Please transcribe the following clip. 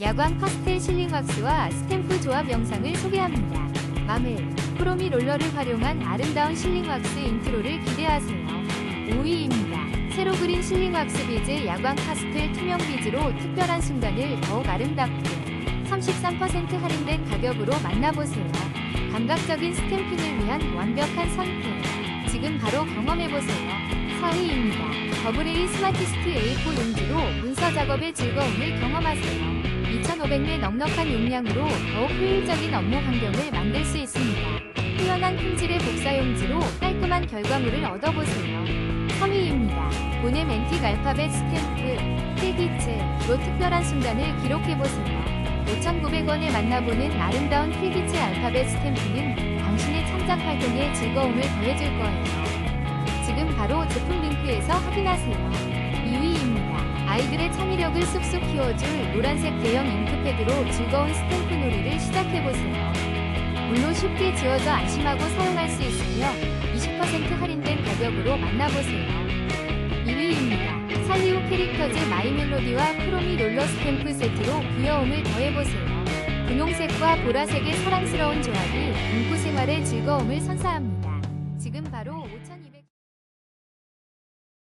야광 파스텔 실링 왁스와 스탬프 조합 영상을 소개합니다. 마멜, 크로미 롤러를 활용한 아름다운 실링 왁스 인트로를 기대하세요. 5위입니다. 새로 그린 실링 왁스 비즈 야광 파스텔 투명 비즈로 특별한 순간을 더욱 아름답게 33% 할인된 가격으로 만나보세요. 감각적인 스탬핑을 위한 완벽한 선택. 지금 바로 경험해보세요. 4위입니다. 더블A 스마티스트 A4 용지로 문서 작업의 즐거움을 경험하세요. 2,500매 넉넉한 용량으로 더욱 효율적인 업무 환경을 만들 수 있습니다. 뛰어난 품질의 복사 용지로 깔끔한 결과물을 얻어보세요. 3위입니다. 보넴 앤틱 알파벳 스탬프, 필기체로 특별한 순간을 기록해보세요. 5,900원에 만나보는 아름다운 필기체 알파벳 스탬프는 당신의 창작 활동에 즐거움을 더해줄 거예요. 지금 바로 제품 링크에서 확인하세요. 2위입니다. 아이들의 창의력을 쑥쑥 키워줄 노란색 대형 잉크패드로 즐거운 스탬프 놀이를 시작해보세요. 물론 쉽게 지워져 안심하고 사용할 수 있으며 20% 할인된 가격으로 만나보세요. 2위입니다. 살리오 캐릭터즈 마이 멜로디와 크로미 롤러 스탬프 세트로 귀여움을 더해보세요. 분홍색과 보라색의 사랑스러운 조합이 인구 생활의 즐거움을 선사합니다. 지금 바로